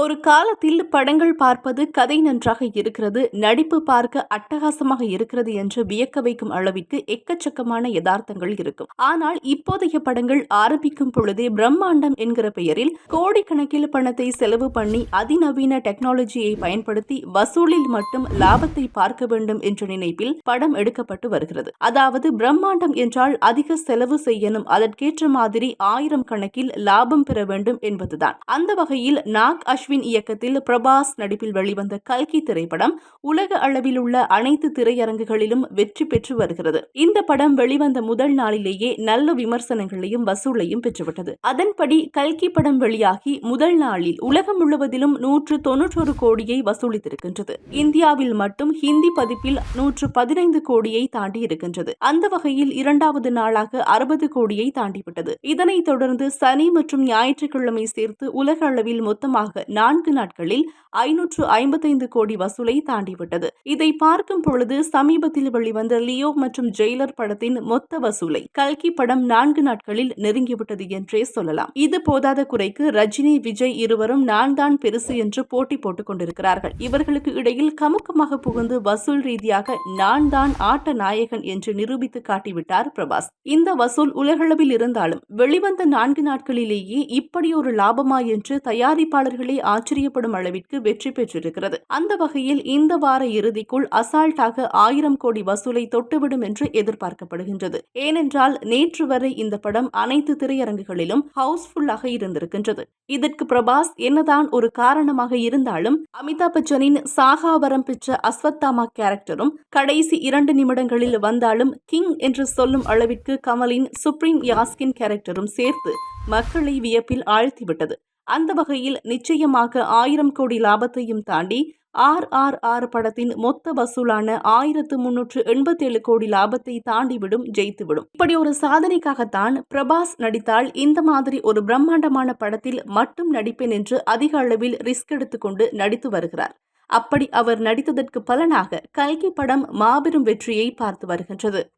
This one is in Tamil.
ஒரு காலத்தில் படங்கள் பார்ப்பது கதை நன்றாக இருக்கிறது நடிப்பு பார்க்க அட்டகாசமாக இருக்கிறது என்று வியக்க வைக்கும் அளவிற்கு எக்கச்சக்கமான யதார்த்தங்கள் இருக்கும். ஆனால் இப்போதைய படங்கள் ஆரம்பிக்கும் பொழுதே பிரம்மாண்டம் என்கிற பெயரில் கோடிக்கணக்கில் பணத்தை செலவு பண்ணி அதிநவீன டெக்னாலஜியை பயன்படுத்தி வசூலில் மட்டும் லாபத்தை பார்க்க வேண்டும் என்ற நினைப்பில் படம் எடுக்கப்பட்டு வருகிறது. அதாவது பிரம்மாண்டம் என்றால் அதிக செலவு செய்யணும் அதற்கேற்ற மாதிரி ஆயிரம் கணக்கில் லாபம் பெற வேண்டும் என்பதுதான். அந்த வகையில் நாக் அஷ் அஸ்வின் இயக்கத்தில் பிரபாஸ் நடிப்பில் வெளிவந்த கல்கி திரைப்படம் உலக அளவில் உள்ள அனைத்து திரையரங்குகளிலும் வெற்றி பெற்று வருகிறது. இந்த படம் வெளிவந்த முதல் நாளிலேயே நல்ல விமர்சனங்களையும் வசூலையும் பெற்றுவிட்டது. அதன்படி கல்கி படம் வெளியாகி முதல் நாளில் உலகம் முழுவதிலும் நூற்று தொன்னூற்றொரு கோடியை வசூலித்திருக்கின்றது. இந்தியாவில் மட்டும் ஹிந்தி பதிப்பில் நூற்று பதினைந்து கோடியை தாண்டி இருக்கின்றது அந்த வகையில் இரண்டாவது நாளாக அறுபது கோடியை தாண்டிவிட்டது. இதனைத் தொடர்ந்து சனி மற்றும் ஞாயிற்றுக்கிழமை சேர்த்து உலக அளவில் மொத்தமாக நான்கு நாட்களில் ஐநூற்று ஐம்பத்தைந்து கோடி வசூலை தாண்டிவிட்டது. இதை பார்க்கும் பொழுது சமீபத்தில் வெளிவந்த லியோ மற்றும் ஜெயிலர் படத்தின் மொத்த வசூலை கல்கி படம் நான்கு நாட்களில் நெருங்கிவிட்டது என்றே சொல்லலாம். இது போதாத குறைக்கு ரஜினி விஜய் இருவரும் நான் தான் பெருசு என்று போட்டி போட்டுக் கொண்டிருக்கிறார்கள். இவர்களுக்கு இடையில் கமுக்கமாக புகுந்து வசூல் ரீதியாக நான் தான் ஆட்ட நாயகன் என்று நிரூபித்து காட்டிவிட்டார் பிரபாஸ். இந்த வசூல் உலகளவில் இருந்தாலும் வெளிவந்த நான்கு நாட்களிலேயே இப்படி ஒரு லாபமா என்று தயாரிப்பாளர்களே ஆச்சரியப்படும் அளவிற்கு வெற்றி பெற்றிருக்கிறது. அந்த வகையில் இந்த வார இறுதிக்குள் அசால்ட்டாக ஆயிரம் கோடி வசூலை தொட்டுவிடும் என்று எதிர்பார்க்கப்படுகின்றது. ஏனென்றால் நேற்று வரை இந்த படம் அனைத்து திரையரங்குகளிலும் ஹவுஸ்ஃபுல்லாக இருந்திருக்கின்றது. இதற்கு பிரபாஸ் என்னதான் ஒரு காரணமாக இருந்தாலும் அமிதாப் பச்சனின் சாகாவரம் பெற்ற அஸ்வத்தாமா கேரக்டரும் கடைசி இரண்டு நிமிடங்களில் வந்தாலும் கிங் என்று சொல்லும் அளவிற்கு கமலின் சுப்ரீம் யாஸ்கின் கேரக்டரும் சேர்த்து மக்களை வியப்பில் ஆழ்த்திவிட்டது. அந்த வகையில் நிச்சயமாக ஆயிரம் கோடி லாபத்தையும் தாண்டி ஆர் ஆர் ஆர் படத்தின் மொத்த வசூலான ஆயிரத்து முன்னூற்று எண்பத்தேழு கோடி லாபத்தை தாண்டிவிடும் ஜெயித்துவிடும். இப்படி ஒரு சாதனைக்காகத்தான் பிரபாஸ் நடித்தால் இந்த மாதிரி ஒரு பிரம்மாண்டமான படத்தில் மட்டும் நடிப்பேன் என்று அதிக அளவில் ரிஸ்க் எடுத்துக்கொண்டு நடித்து வருகிறார். அப்படி அவர் நடித்ததற்கு பலனாக கல்கி படம் மாபெரும் வெற்றியை பார்த்து வருகின்றது.